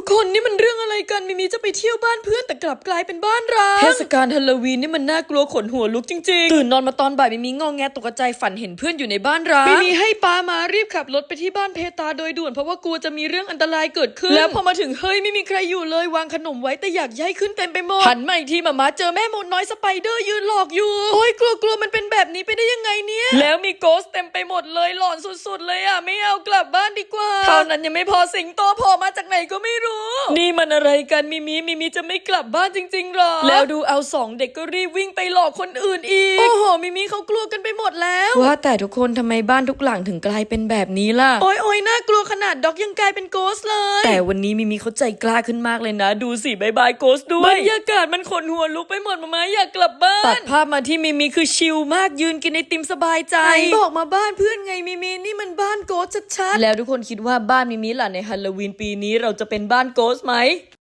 ทุกคนนี่มันเรื่องอะไรกันมิมีจะไปเที่ยวบ้านเพื่อนแต่กลับกลายเป็นบ้านร้างเทศกาลฮาโลวีนนี่มันน่ากลัวขนหัวลุกจริงๆตื่นนอนมาตอนบ่ายมิมีงองแงตกใจฝันเห็นเพื่อนอยู่ในบ้านร้างมิมีให้ปามารีบขับรถไปที่บ้านเพตาโดยด่วนเพราะว่ากลัวจะมีเรื่องอันตรายเกิดขึ้น แล้วพอมาถึงเฮ้ยไม่มีใครอยู่เลยวางขนมไว้แต่อยากย้ายขึ้นเต็มไปหมดหันมาอีกทีมามาเจอแม่มดน้อยสไปเดอร์ยืนหลอกอยู่โอ้ยกลัวกลัวมันเป็นแบบนี้ไปได้ยังไงเนี่ยแล้วมีโกสเต็มไปหมดเลยหลอนสุดๆเลยอะไม่เอากลับบ้านดีกว่า เท่านั้นยังไม่พอสิงโตโผล่มาจากไหนก็ไม่รู้ นี่มันอะไรกันมิมิมิมิจะไม่กลับบ้านจริงๆหรอ แล้วดูเอาสองเด็กก็รีบวิ่งไปหลอกคนอื่นอีก โอ้โหมิมิเขากลัวกันไปหมดแล้ว ว่าแต่ทุกคนทำไมบ้านทุกหลังถึงกลายเป็นแบบนี้ล่ะ โอ้ยโอ้ยน่ากลัวขนาดด็อกยังกลายเป็นโกสเลย แต่วันนี้มิมิเขาใจกล้าขึ้นมากเลยนะ ดูสิบายบายโกสด้วยบรรยากาศมันขนหัวลุกไปหมดมามาอยากกลับบ้าน ตัดภาพมาที่มิมิคือชิลมากยืนกินไอติมสบายใจ บอกมาบ้านเพื่อนไงมิมินี่มันบ้านโกสชัดๆ แล้วทุกคนคิดว่าบ้านมิมิล่ะในฮาโลวีนปีนี้เราจะเป็นบ้านโกสไหม